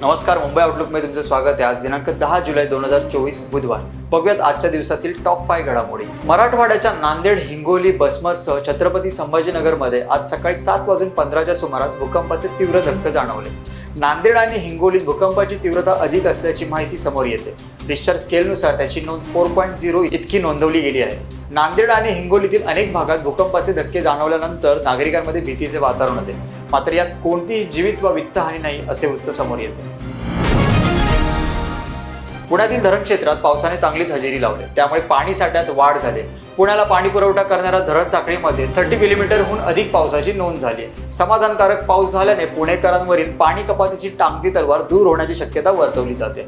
नमस्कार मुंबई आउटलुकमध्ये तुमचं स्वागत आहे. आज दिनांक दहा जुलै दोन हजार चोवीस बुधवार. बघूयात आजच्या दिवसातील टॉप फाय घडामोडी. मराठवाड्याच्या नांदेड हिंगोली बसमतसह छत्रपती संभाजीनगरमध्ये आज सकाळी सात वाजून पंधराच्या सुमारास भूकंपाचे तीव्र धक्के जाणवले. नांदेड आणि हिंगोलीत भूकंपाची तीव्रता अधिक असल्याची माहिती समोर येते. रिश्टर स्केलनुसार त्याची नोंद फोर पॉईंट झिरो इतकी नोंदवली गेली आहे. नांदेड आणि हिंगोलीतील अनेक भागात भूकंपाचे धक्के जाणवल्यानंतर नागरिकांमध्ये भीतीचे वातावरण होते. मात्र यात कोणतीही जीवित वा वित्तहानी नाही असे वृत्त समोर येते. पुण्यातील धरण क्षेत्रात पावसाने चांगलीच हजेरी लावली. त्यामुळे पाणी साठ्यात वाढ झाली. पुण्याला पाणी पुरवठा करणाऱ्या धरण साखळीमध्ये थर्टी मिलीमीटरहून अधिक पावसाची नोंद झाली समाधानकारक पाऊस झाल्याने पुणेकरांवरील पाणी कपातीची टांगती तलवार दूर होण्याची शक्यता वर्तवली जाते.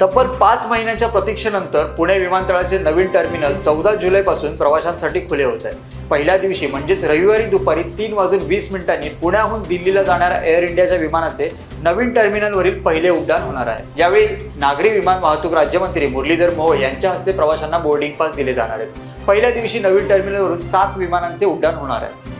तब्बल पाच महिन्याच्या प्रतीक्षेनंतर पुणे विमानतळाचे नवीन टर्मिनल चौदा जुलैपासून प्रवाशांसाठी खुले होत आहे. पहिल्या दिवशी म्हणजेच रविवारी दुपारी तीन वाजून वीस मिनिटांनी पुण्याहून दिल्लीला जाणाऱ्या एअर इंडियाच्या विमानाचे नवीन टर्मिनलवरील पहिले उड्डाण होणार आहे. यावेळी नागरी विमान वाहतूक राज्यमंत्री मुरलीधर मोहोळ यांच्या हस्ते प्रवाशांना बोर्डिंग पास दिले जाणार आहेत. पहिल्या दिवशी नवीन टर्मिनलवरून सात विमानांचे उड्डाण होणार आहे.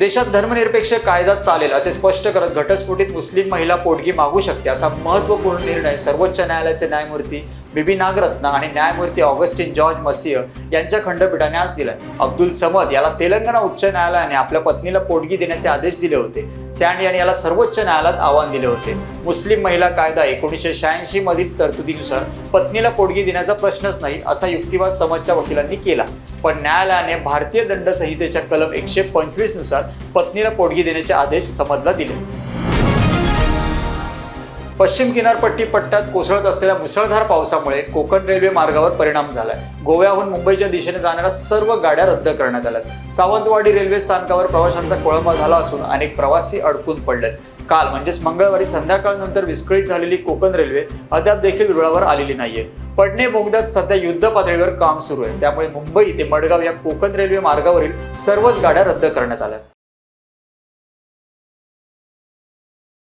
देशात धर्मनिरपेक्ष कायदा चालेल असे स्पष्ट करत घटस्फोटीत मुस्लिम महिला पोटगी मागू शकते असा महत्त्वपूर्ण निर्णय सर्वोच्च न्यायालयाचे न्यायमूर्ती बीबी नागरत्न आणि न्यायमूर्ती ऑगस्टिन जॉर्ज मसिह यांच्या खंडपीठाने आज दिलाय. अब्दुल समद याला तेलंगणा उच्च न्यायालयाने आपल्या पत्नीला पोटगी देण्याचे आदेश दिले होते. सँड यांनी याला सर्वोच्च न्यायालयात आव्हान दिले होते. मुस्लिम महिला कायदा एकोणीसशे शहाऐंशी मधील तरतुदीनुसार पत्नीला पोटगी देण्याचा प्रश्नच नाही असा युक्तिवाद समजच्या वकिलांनी केला. पण न्यायालयाने भारतीय दंड संहितेच्या कलम एकशे पंचवीसनुसार पत्नीला पोटगी देण्याचे आदेश समजला दिले. पश्चिम किनारपट्टी पट्ट्यात कोसळत असलेल्या मुसळधार पावसामुळे कोकण रेल्वे मार्गावर परिणाम झालाय. गोव्याहून मुंबईच्या दिशेने जाणाऱ्या सर्व गाड्या रद्द करण्यात आल्यात. सावंतवाडी रेल्वे स्थानकावर प्रवाशांचा कोळंबा झाला असून अनेक प्रवासी अडकून पडलेत. काल म्हणजेच मंगळवारी संध्याकाळनंतर विस्कळीत झालेली कोकण रेल्वे अद्याप देखील रुळावर आलेली नाहीये. पडणे बोगद्यात सध्या युद्ध पातळीवर काम सुरू आहे. त्यामुळे मुंबई ते मडगाव या कोकण रेल्वे मार्गावरील सर्वच गाड्या रद्द करण्यात आल्या